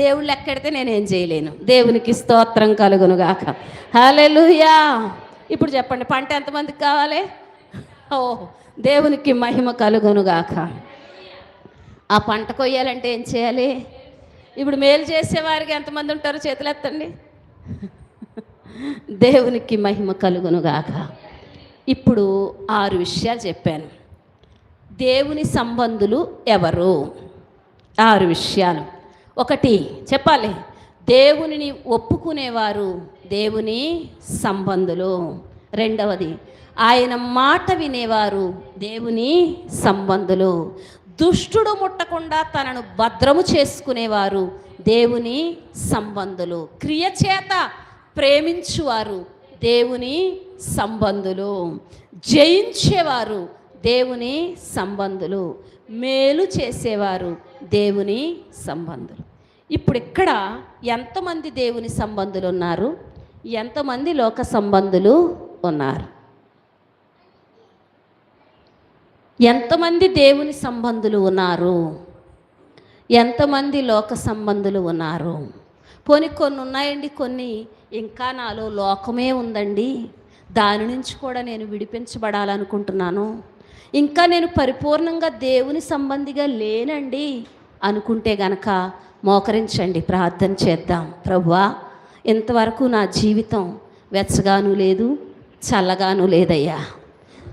దేవుడు లెక్కెడితే నేనేం చేయలేను. దేవునికి స్తోత్రం కలుగును గాక హాలెలుయా ఇప్పుడు చెప్పండి పంట ఎంతమందికి కావాలి? ఓ దేవునికి మహిమ కలుగును గాక ఆ పంట కొయ్యాలంటే ఏం చేయాలి? ఇప్పుడు మేలు చేసేవారికి ఎంతమంది ఉంటారో చేతులు ఎత్తండి దేవునికి మహిమ కలుగును గాక ఇప్పుడు ఆరు విషయాలు చెప్పాను. దేవుని సంబంధులు ఎవరు? ఆరు విషయాలు. ఒకటి చెప్పాలి. దేవునిని ఒప్పుకునేవారు దేవుని సంబంధులు. రెండవది ఆయన మాట వినేవారు దేవుని సంబంధులు. దుష్టుడు ముట్టకుండా తనను భద్రము చేసుకునేవారు దేవుని సంబంధులు. క్రియ చేత ప్రేమించువారు దేవుని సంబంధులు. జయించేవారు దేవుని సంబంధులు. మేలు చేసేవారు దేవుని సంబంధులు. ఇప్పుడు ఇక్కడ ఎంతమంది దేవుని సంబంధులు ఉన్నారు? ఎంతమంది లోక సంబంధులు ఉన్నారు? ఎంతమంది దేవుని సంబంధులు ఉన్నారు? ఎంతమంది లోక సంబంధులు ఉన్నారు? పోనీ కొన్ని ఉన్నాయండి కొన్ని ఇంకా నాలో లోకమే ఉందండి. దాని నుంచి కూడా నేను విడిపించబడాలనుకుంటున్నాను. ఇంకా నేను పరిపూర్ణంగా దేవుని సంబంధిగా లేనండి అనుకుంటే గనక మోకరించండి ప్రార్థన చేద్దాం. ప్రభువా ఇంతవరకు నా జీవితం వెచ్చగాను లేదు చల్లగాను లేదయ్యా.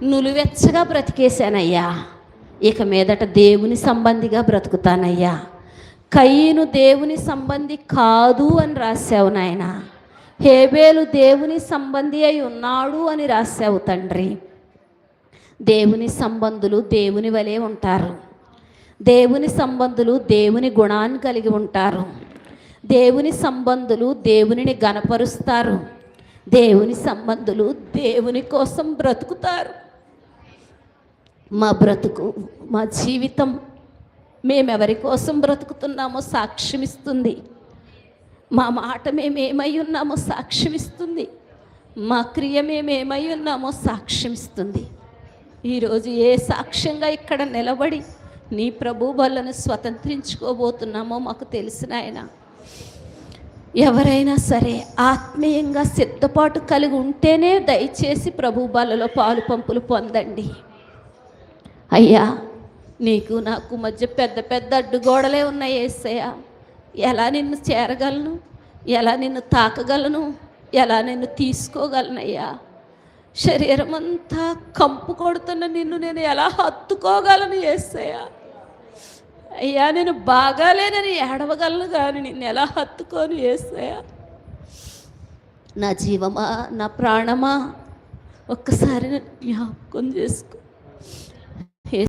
నులువెచ్చగా బ్రతికేశానయ్యా. ఇక మీదట దేవుని సంబంధిగా బ్రతుకుతానయ్యా. కయ్యను దేవుని సంబంధి కాదు అని రాశావు నాయన. హేబేలు దేవుని సంబంధి అయి ఉన్నాడు అని రాశావు తండ్రి. దేవుని సంబంధులు దేవుని వలె ఉంటారు. దేవుని సంబంధులు దేవుని గుణాన్ని కలిగి ఉంటారు. దేవుని సంబంధులు దేవునిని గనపరుస్తారు దేవుని సంబంధులు దేవుని కోసం బ్రతుకుతారు. మా బ్రతుకు మా జీవితం మేమెవరి కోసం బ్రతుకుతున్నామో సాక్ష్యమిస్తుంది. మా మాట మేమేమై ఉన్నామో సాక్ష్యమిస్తుంది. మా క్రియ మేమేమై ఉన్నామో సాక్ష్యమిస్తుంది. ఈరోజు ఏ సాక్ష్యంగా ఇక్కడ నిలబడి నీ ప్రభు వల్లను స్వతంత్రించుకోబోతున్నామో మాకు తెలిసిన ఆయన ఎవరైనా సరే ఆత్మీయంగా సిద్ధపాటు కలిగి ఉంటేనే దయచేసి ప్రభు బలలో పాలు పంపులు పొందండి. అయ్యా నీకు నాకు మధ్య పెద్ద పెద్ద అడ్డుగోడలే ఉన్నాయి ఏసయ్యా. ఎలా నిన్ను చేరగలను? ఎలా నిన్ను తాకగలను? ఎలా నిన్ను తీసుకోగలనయ్యా శరీరం అంతా కంపు కొడుతున్న నిన్ను నేను ఎలా హత్తుకోగలను ఏసయ్యా? అయ్యా నేను బాగాలేనని ఏడవగలను కానీ నిన్ను ఎలా హత్తుకొని ఏసయ్యా? నా జీవమా నా ప్రాణమా? ఒక్కసారి జ్ఞాపకం చేసుకో.